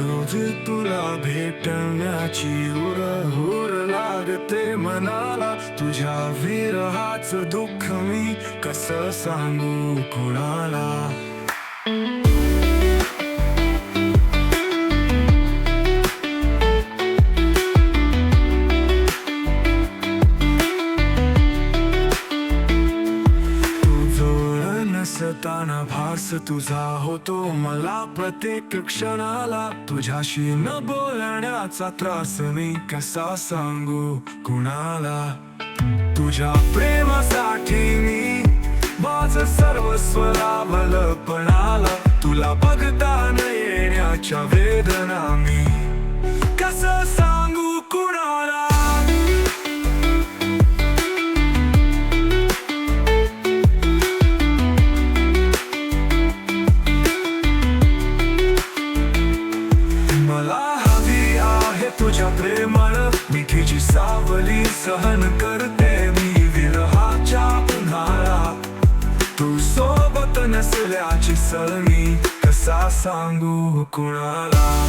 रोज तुला भेटण्याची उर हुर लागते मनाला. तुझ्या विरहाच दुःख मी कसं सांगू कुणाला? नसताना भास तुझा होतो. मला प्रत्येक क्षणाला तुझ्याशी न बोलण्याचा त्रास मी कसा सांगू कुणाला? तुझ्या प्रेमासाठी मी माझ सर्वस्व लाभल. पणाला तुला बघता न येण्याच्या वेदना मी कसं मला हवी आहे तुझ्या प्रेमळ मिठीची सावली सहन करते मी विरहाच्या उन्हाळा. तू सोबत नसल्याची सळणी कसा सांगू कुणाला?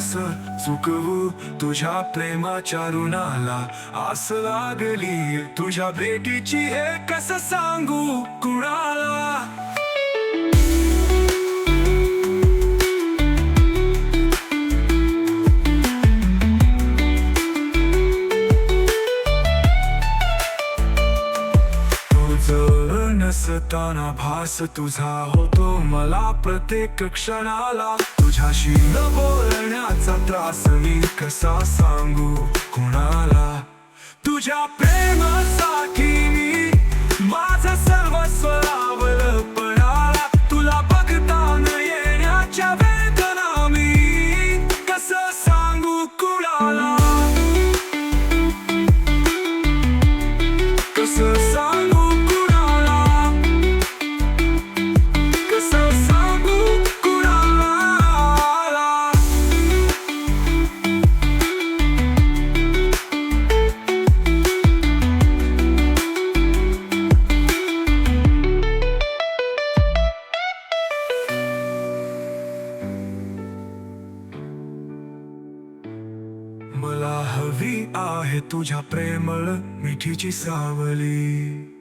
फेडेन कस चुकवू तुझ्या प्रेमाच्या ऋणाला. आस लागली तुझ्या भेटीची हे कस सांगू कुणाला? नसताना भास तुझा होतो मला प्रत्येक क्षणाला. तुझ्याशी न बोलण्याचा त्रास मी कसा सांगू कुणाला? तुझ्या प्रेमासाठी मी माझं मला हवी आहे तुझ्या प्रेमळ मिठीची सावली.